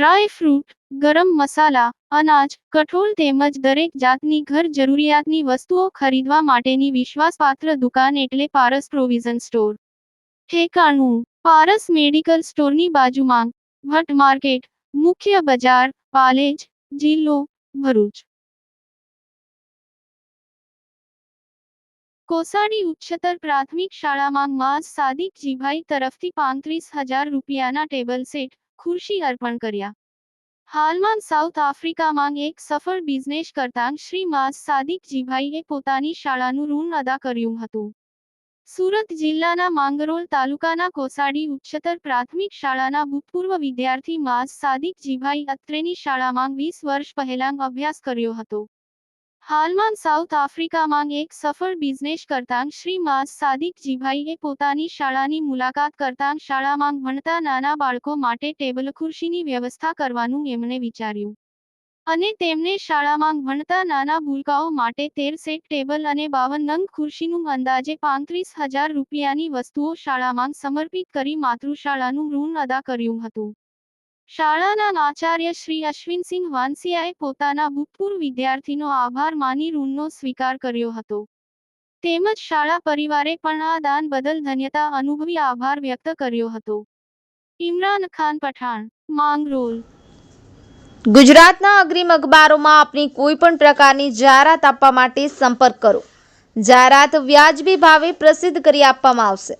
Dry fruit, ગરમ મસાલા, અનાજ, કઠોળ તેમજ દરેક જાતની ઘર જરૂરિયાતની વસ્તુઓ ખરીદવા માટેની વિશ્વાસપાત્ર દુકાન એટલે પારસ પ્રોવિઝન સ્ટોર. ઠેકાણું, પારસ મેડિકલ સ્ટોરની બાજુમાં, ભટ્ટ માર્કેટ, મુખ્ય બજાર, પાલેજ, જિલ્લો, ભરૂચ. કોસાડી ઉચ્ચતર પ્રાથમિક શાળામાં માસ સાદિક જીભાઈ તરફથી પાંત્રીસ હજાર રૂપિયાના ટેબલ સેટ ખુરશી અર્પણ કર્યા. હાલમાં સાઉથ આફ્રિકામાં એક સફળ બિઝનેસ કરતાં શ્રી માસ સાદિક જીભાઈએ પોતાની શાળાનું ઋણ અદા કર્યું હતું. સુરત જિલ્લાના માંગરોળ તાલુકાના કોસાડી ઉચ્ચતર પ્રાથમિક શાળાના ભૂતપૂર્વ વિદ્યાર્થી માસ સાદિક જીભાઈ અત્રેની શાળામાં વીસ વર્ષ પહેલાં અભ્યાસ કર્યો હતો. હાલમાં સાઉથ આફ્રિકામાં એક સફળ બિઝનેસ કરતાં શ્રી માસ સાદિક પોતાની શાળાની મુલાકાત કરતાં શાળામાં ભણતા નાના બાળકો માટે ટેબલ ખુરશીની વ્યવસ્થા કરવાનું એમણે વિચાર્યું. અને તેમને શાળામાં ભણતા નાના ભૂલકાઓ માટે તેર સેટ ટેબલ અને બાવન નંગ ખુરશીનું અંદાજે પાંત્રીસ હજાર રૂપિયાની વસ્તુઓ શાળામાં સમર્પિત કરી માતૃશાળાનું ઋણ અદા કર્યું હતું. શાળાના આચાર્ય શ્રી અશ્વિનસિંહ વાનસિયાએ પોતાના ભૂતપૂર્વ વિદ્યાર્થીનો આભાર માની ઋણનો સ્વીકાર કર્યો હતો. તેમજ શાળા પરિવારે પણ આ દાન બદલ ધન્યતા અનુભવી આભાર વ્યક્ત કર્યો હતો. ઇમરાન ખાન પઠાણ, માંગરોલ. ગુજરાતના અગ્રીમ અખબારોમાં આપની કોઈ પણ પ્રકારની જાહેરાત આપવા માટે સંપર્ક કરો. જાહેરાત વ્યાજબી ભાવે પ્રસિદ્ધ કરી આપવામાં આવશે.